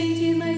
світі на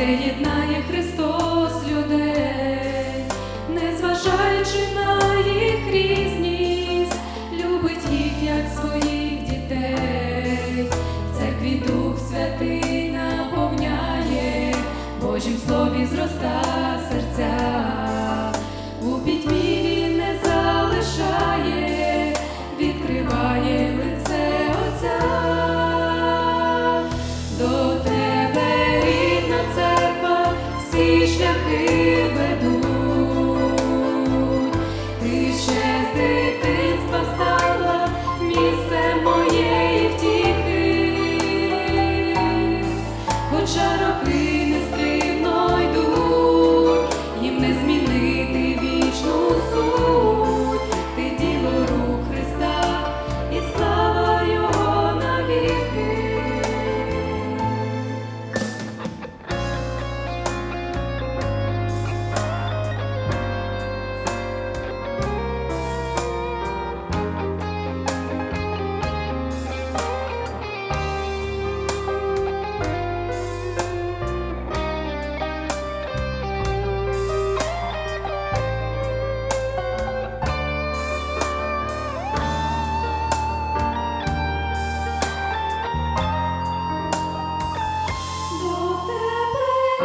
де єднає Христос людей, незважаючи на